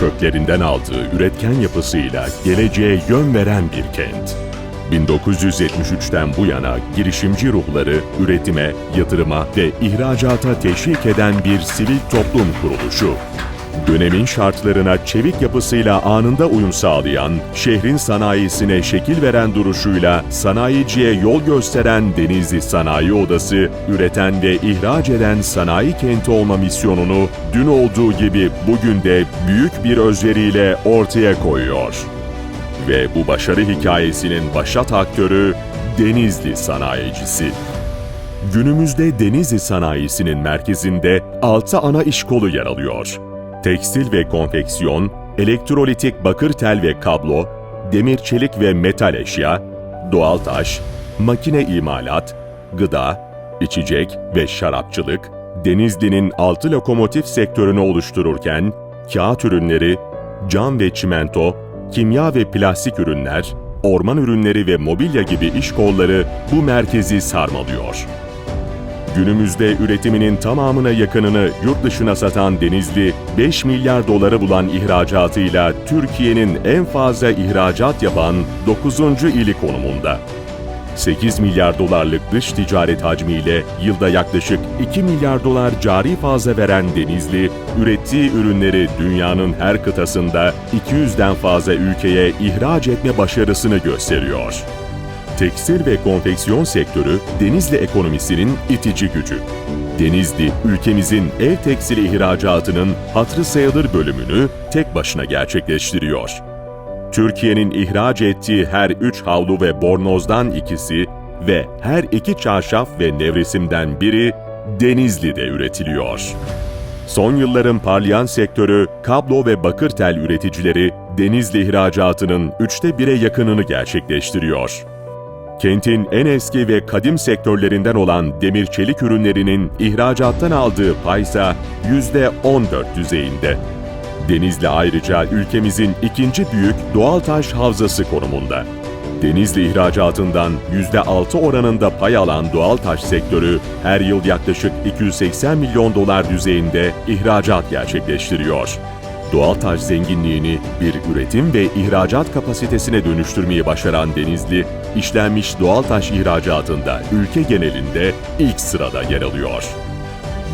köklerinden aldığı üretken yapısıyla geleceğe yön veren bir kent. 1973'ten bu yana girişimci ruhları üretime, yatırıma ve ihracata teşvik eden bir sivil toplum kuruluşu. Dönemin şartlarına çevik yapısıyla anında uyum sağlayan, şehrin sanayisine şekil veren duruşuyla sanayiciye yol gösteren Denizli Sanayi Odası, üreten ve ihraç eden sanayi kenti olma misyonunu dün olduğu gibi bugün de büyük bir özveriyle ortaya koyuyor. Ve bu başarı hikayesinin başat aktörü Denizli sanayicisi. Günümüzde Denizli sanayisinin merkezinde 6 ana iş kolu yer alıyor. Tekstil ve konfeksiyon, elektrolitik bakır tel ve kablo, demir çelik ve metal eşya, doğal taş, makine imalat, gıda, içecek ve şarapçılık, Denizli'nin 6 lokomotif sektörünü oluştururken, kağıt ürünleri, cam ve çimento, kimya ve plastik ürünler, orman ürünleri ve mobilya gibi iş kolları bu merkezi sarmalıyor. Günümüzde üretiminin tamamına yakınını yurt dışına satan Denizli, 5 milyar doları bulan ihracatıyla Türkiye'nin en fazla ihracat yapan 9. ili konumunda. 8 milyar dolarlık dış ticaret hacmiyle yılda yaklaşık 2 milyar dolar cari fazla veren Denizli, ürettiği ürünleri dünyanın her kıtasında 200'den fazla ülkeye ihraç etme başarısını gösteriyor. Tekstil ve konfeksiyon sektörü Denizli ekonomisinin itici gücü. Denizli, ülkemizin el tekstili ihracatının hatırı sayılır bölümünü tek başına gerçekleştiriyor. Türkiye'nin ihraç ettiği her üç havlu ve bornozdan ikisi ve her iki çarşaf ve nevresimden biri Denizli'de üretiliyor. Son yılların parlayan sektörü kablo ve bakır tel üreticileri Denizli ihracatının üçte bire yakınını gerçekleştiriyor. Kentin en eski ve kadim sektörlerinden olan demir çelik ürünlerinin ihracattan aldığı paysa %14 düzeyinde. Denizli ayrıca ülkemizin ikinci büyük doğal taş havzası konumunda. Denizli ihracatından %6 oranında pay alan doğal taş sektörü her yıl yaklaşık 280 milyon dolar düzeyinde ihracat gerçekleştiriyor. Doğal taş zenginliğini bir üretim ve ihracat kapasitesine dönüştürmeyi başaran Denizli, işlenmiş doğal taş ihracatında ülke genelinde ilk sırada yer alıyor.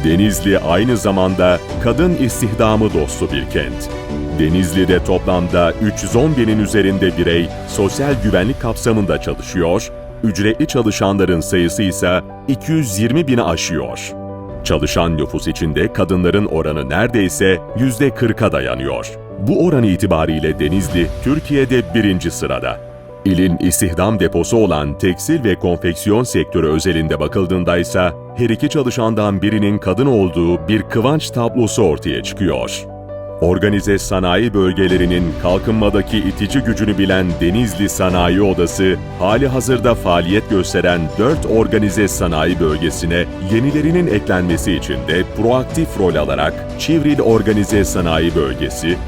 Denizli aynı zamanda kadın istihdamı dostu bir kent. Denizli'de toplamda 310 binin üzerinde birey sosyal güvenlik kapsamında çalışıyor, ücretli çalışanların sayısı ise 220 bini aşıyor. Çalışan nüfus içinde kadınların oranı neredeyse %40'a dayanıyor. Bu oran itibariyle Denizli, Türkiye'de birinci sırada. İlin istihdam deposu olan tekstil ve konfeksiyon sektörü özelinde bakıldığında ise her iki çalışandan birinin kadın olduğu bir kıvanç tablosu ortaya çıkıyor. Organize sanayi bölgelerinin kalkınmadaki itici gücünü bilen Denizli Sanayi Odası, hali hazırda faaliyet gösteren 4 organize sanayi bölgesine yenilerinin eklenmesi için de proaktif rol alarak Çivril Organize Sanayi Bölgesi,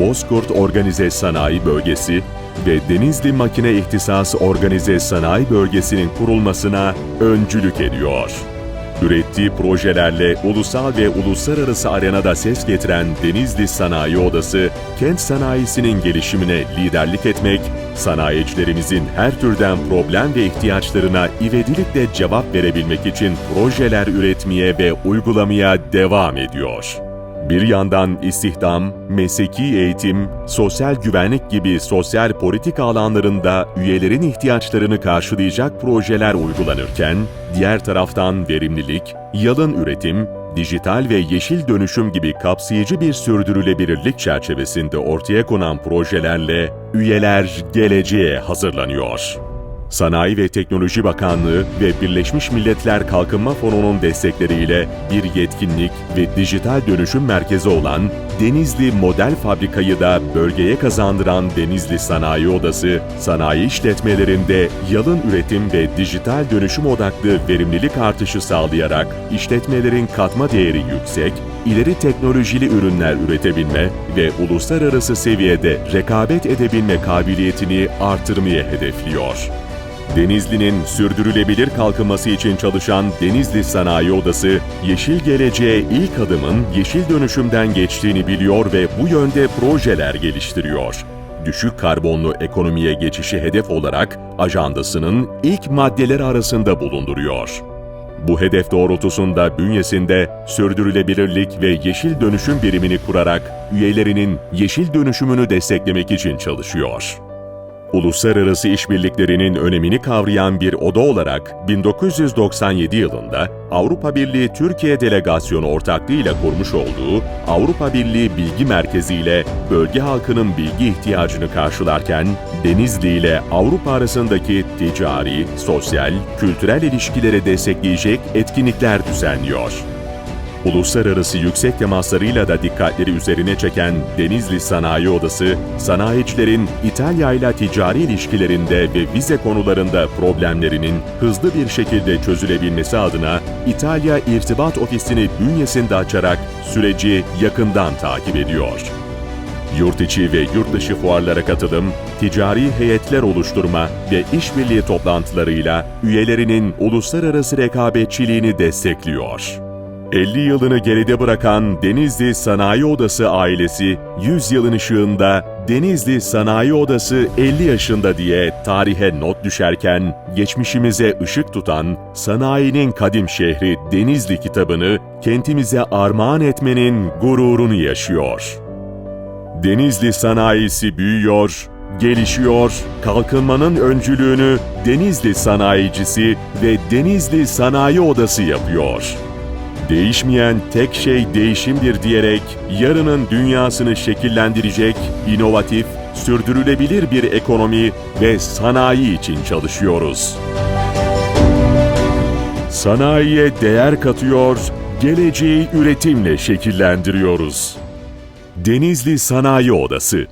Bozkurt Organize Sanayi Bölgesi ve Denizli Makine İhtisası Organize Sanayi Bölgesi'nin kurulmasına öncülük ediyor. Ürettiği projelerle ulusal ve uluslararası arenada ses getiren Denizli Sanayi Odası, kent sanayisinin gelişimine liderlik etmek, sanayicilerimizin her türden problem ve ihtiyaçlarına ivedilikle cevap verebilmek için projeler üretmeye ve uygulamaya devam ediyor. Bir yandan istihdam, mesleki eğitim, sosyal güvenlik gibi sosyal politika alanlarında üyelerin ihtiyaçlarını karşılayacak projeler uygulanırken, diğer taraftan verimlilik, yalın üretim, dijital ve yeşil dönüşüm gibi kapsayıcı bir sürdürülebilirlik çerçevesinde ortaya konan projelerle üyeler geleceğe hazırlanıyor. Sanayi ve Teknoloji Bakanlığı ve Birleşmiş Milletler Kalkınma Fonu'nun destekleriyle bir yetkinlik ve dijital dönüşüm merkezi olan Denizli Model Fabrikayı da bölgeye kazandıran Denizli Sanayi Odası, sanayi işletmelerinde yalın üretim ve dijital dönüşüm odaklı verimlilik artışı sağlayarak işletmelerin katma değeri yüksek, ileri teknolojili ürünler üretebilme ve uluslararası seviyede rekabet edebilme kabiliyetini artırmayı hedefliyor. Denizli'nin sürdürülebilir kalkınması için çalışan Denizli Sanayi Odası, yeşil geleceğe ilk adımın yeşil dönüşümden geçtiğini biliyor ve bu yönde projeler geliştiriyor. Düşük karbonlu ekonomiye geçişi hedef olarak ajandasının ilk maddeleri arasında bulunduruyor. Bu hedef doğrultusunda bünyesinde sürdürülebilirlik ve yeşil dönüşüm birimini kurarak üyelerinin yeşil dönüşümünü desteklemek için çalışıyor. Uluslararası işbirliklerinin önemini kavrayan bir oda olarak 1997 yılında Avrupa Birliği Türkiye Delegasyonu ortaklığıyla kurmuş olduğu Avrupa Birliği Bilgi Merkezi ile bölge halkının bilgi ihtiyacını karşılarken Denizli ile Avrupa arasındaki ticari, sosyal, kültürel ilişkileri destekleyecek etkinlikler düzenliyor. Uluslararası yüksek temaslarıyla da dikkatleri üzerine çeken Denizli Sanayi Odası, sanayicilerin İtalya ile ticari ilişkilerinde ve vize konularında problemlerinin hızlı bir şekilde çözülebilmesi adına İtalya İrtibat Ofisi'ni bünyesinde açarak süreci yakından takip ediyor. Yurt içi ve yurt dışı fuarlara katılım, ticari heyetler oluşturma ve işbirliği toplantılarıyla üyelerinin uluslararası rekabetçiliğini destekliyor. 50 yılını geride bırakan Denizli Sanayi Odası ailesi 100 yılın ışığında Denizli Sanayi Odası 50 yaşında diye tarihe not düşerken geçmişimize ışık tutan sanayinin kadim şehri Denizli kitabını kentimize armağan etmenin gururunu yaşıyor. Denizli sanayisi büyüyor, gelişiyor, kalkınmanın öncülüğünü Denizli sanayicisi ve Denizli Sanayi Odası yapıyor. Değişmeyen tek şey değişimdir diyerek yarının dünyasını şekillendirecek inovatif, sürdürülebilir bir ekonomi ve sanayi için çalışıyoruz. Sanayiye değer katıyor, geleceği üretimle şekillendiriyoruz. Denizli Sanayi Odası